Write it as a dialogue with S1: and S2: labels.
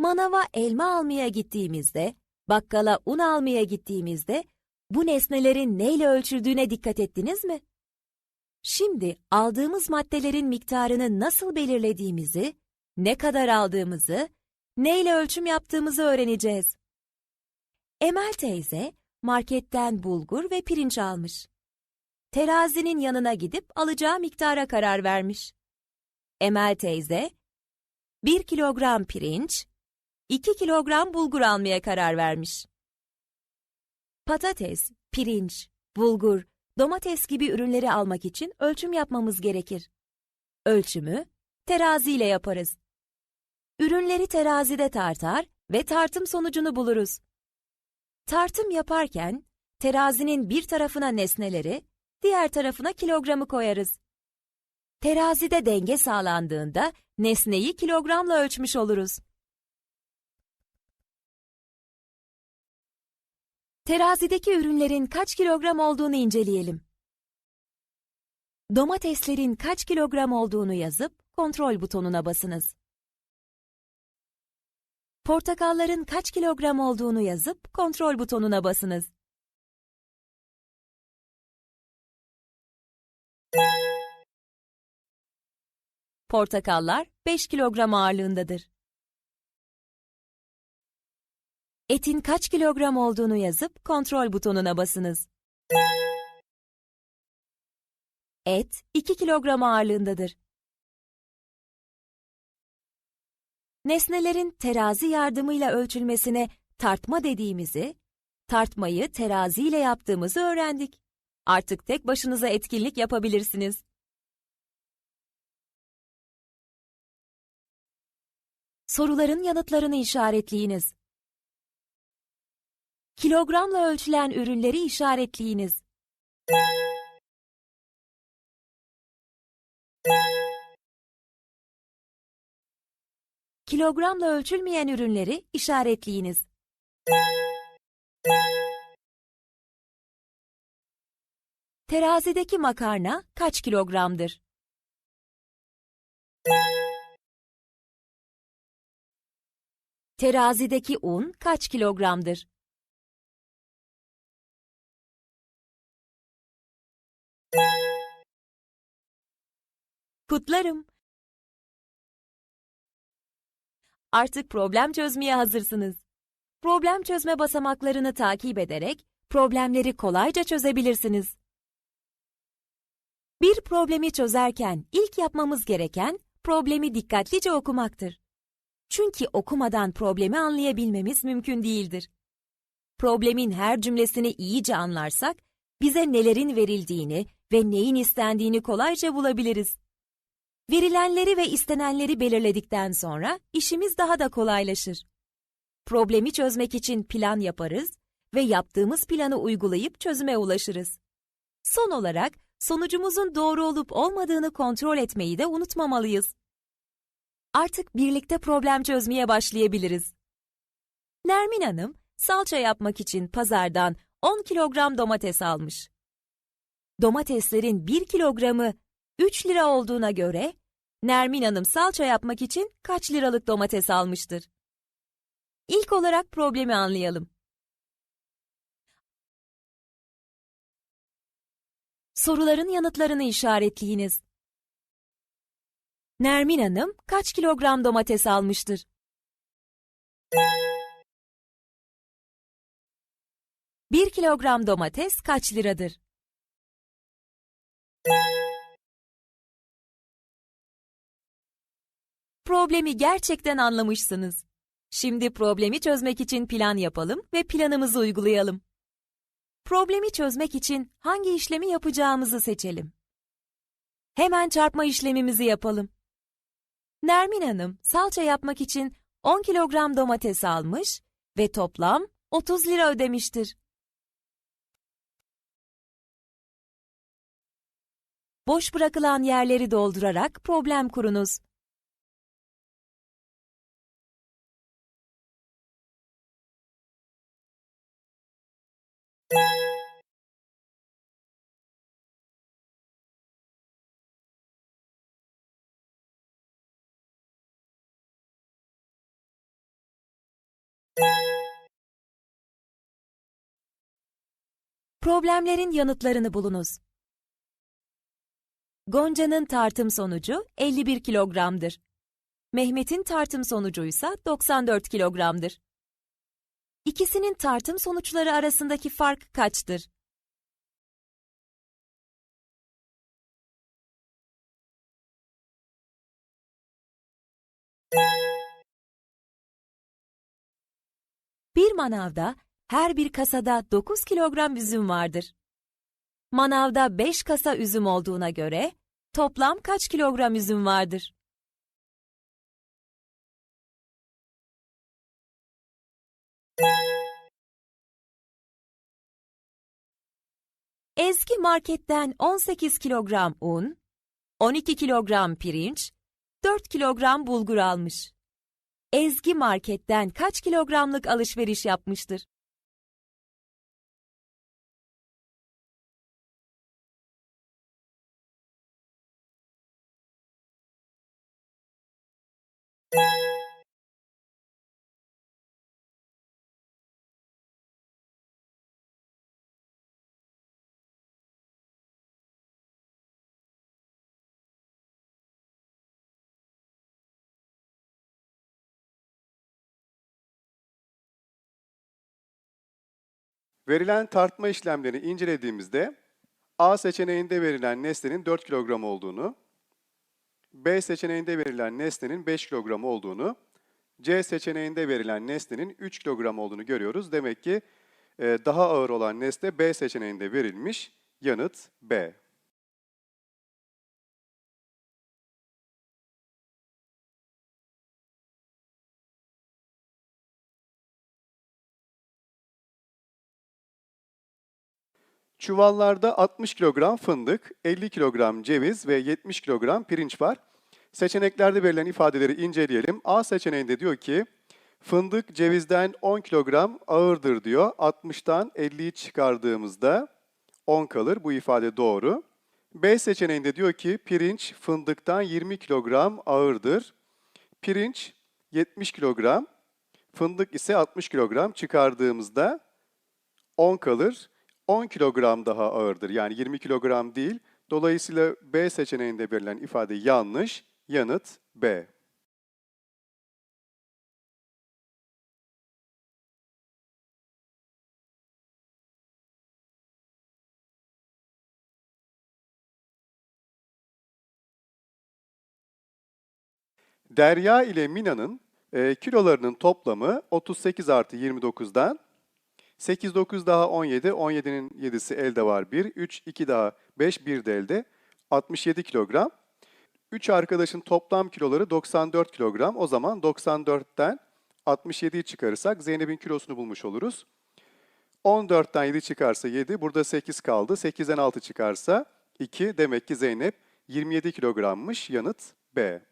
S1: Manava elma almaya gittiğimizde, bakkala un almaya gittiğimizde bu nesnelerin neyle ölçüldüğüne dikkat ettiniz mi? Şimdi aldığımız maddelerin miktarını nasıl belirlediğimizi, ne kadar aldığımızı, neyle ölçüm yaptığımızı öğreneceğiz. Emel teyze marketten bulgur ve pirinç almış. Terazinin yanına gidip alacağı miktara karar vermiş. Emel teyze, 1 kilogram pirinç, 2 kilogram bulgur almaya karar vermiş. Patates, pirinç, bulgur, domates gibi ürünleri almak için ölçüm yapmamız gerekir. Ölçümü teraziyle yaparız. Ürünleri terazide tartar ve tartım sonucunu buluruz. Tartım yaparken terazinin bir tarafına nesneleri, diğer tarafına kilogramı koyarız. Terazide denge sağlandığında nesneyi kilogramla ölçmüş oluruz. Terazideki ürünlerin kaç kilogram olduğunu inceleyelim. Domateslerin kaç kilogram olduğunu yazıp kontrol butonuna basınız. Portakalların kaç kilogram olduğunu yazıp kontrol butonuna basınız. Portakallar 5 kilogram ağırlığındadır. Etin kaç kilogram olduğunu yazıp kontrol butonuna basınız. Et 2 kilogram ağırlığındadır. Nesnelerin terazi yardımıyla ölçülmesine tartma dediğimizi, tartmayı teraziyle yaptığımızı öğrendik. Artık tek başınıza etkinlik yapabilirsiniz. Soruların yanıtlarını işaretleyiniz. Kilogramla ölçülen ürünleri işaretleyiniz. Kilogramla ölçülmeyen ürünleri işaretleyiniz. Terazideki makarna kaç kilogramdır? Terazideki un kaç kilogramdır? Kutlarım. Artık problem çözmeye hazırsınız. Problem çözme basamaklarını takip ederek problemleri kolayca çözebilirsiniz. Bir problemi çözerken ilk yapmamız gereken problemi dikkatlice okumaktır. Çünkü okumadan problemi anlayabilmemiz mümkün değildir. Problemin her cümlesini iyice anlarsak, bize nelerin verildiğini ve neyin istendiğini kolayca bulabiliriz. Verilenleri ve istenenleri belirledikten sonra işimiz daha da kolaylaşır. Problemi çözmek için plan yaparız ve yaptığımız planı uygulayıp çözüme ulaşırız. Son olarak sonucumuzun doğru olup olmadığını kontrol etmeyi de unutmamalıyız. Artık birlikte problem çözmeye başlayabiliriz. Nermin Hanım, salça yapmak için pazardan 10 kilogram domates almış. Domateslerin 1 kilogramı 3 lira olduğuna göre, Nermin Hanım salça yapmak için kaç liralık domates almıştır? İlk olarak problemi anlayalım. Soruların yanıtlarını işaretleyiniz. Nermin Hanım kaç kilogram domates almıştır? Bir kilogram domates kaç liradır? Problemi gerçekten anlamışsınız. Şimdi problemi çözmek için plan yapalım ve planımızı uygulayalım. Problemi çözmek için hangi işlemi yapacağımızı seçelim. Hemen çarpma işlemimizi yapalım. Nermin Hanım salça yapmak için 10 kilogram domates almış ve toplam 30 lira ödemiştir. Boş bırakılan yerleri doldurarak problem kurunuz. Problemlerin yanıtlarını bulunuz. Gonca'nın tartım sonucu 51 kilogramdır. Mehmet'in tartım sonucu ise 94 kilogramdır. İkisinin tartım sonuçları arasındaki fark kaçtır? Bir manavda her bir kasada 9 kilogram üzüm vardır. Manavda 5 kasa üzüm olduğuna göre toplam kaç kilogram üzüm vardır? Ezgi marketten 18 kilogram un, 12 kilogram pirinç, 4 kilogram bulgur almış. Ezgi marketten kaç kilogramlık alışveriş yapmıştır?
S2: Verilen tartma işlemlerini incelediğimizde A seçeneğinde verilen nesnenin 4 kilogram olduğunu, B seçeneğinde verilen nesnenin 5 kilogram olduğunu, C seçeneğinde verilen nesnenin 3 kilogram olduğunu görüyoruz. Demek ki e, daha ağır olan nesne B seçeneğinde verilmiş. Yanıt B. Çuvallarda 60 kilogram fındık, 50 kilogram ceviz ve 70 kilogram pirinç var. Seçeneklerde verilen ifadeleri inceleyelim. A seçeneğinde diyor ki fındık cevizden 10 kilogram ağırdır diyor. 60'tan 50'yi çıkardığımızda 10 kalır. Bu ifade doğru. B seçeneğinde diyor ki pirinç fındıktan 20 kilogram ağırdır. Pirinç 70 kilogram, fındık ise 60 kilogram çıkardığımızda 10 kalır. 10 kilogram daha ağırdır. Yani 20 kilogram değil. Dolayısıyla B seçeneğinde verilen ifade yanlış. Yanıt B. Derya ile Mina'nın e, kilolarının toplamı 38 artı 29'dan 8, 9 daha 17, 17'nin 7'si elde var 1, 3, 2 daha 5, 1 de elde 67 kilogram. 3 arkadaşın toplam kiloları 94 kilogram. O zaman 94'ten 67'yi çıkarırsak Zeynep'in kilosunu bulmuş oluruz. 14'ten 7 çıkarsa 7, burada 8 kaldı. 8'den 6 çıkarsa 2, demek ki Zeynep 27 kilogrammış. Yanıt B.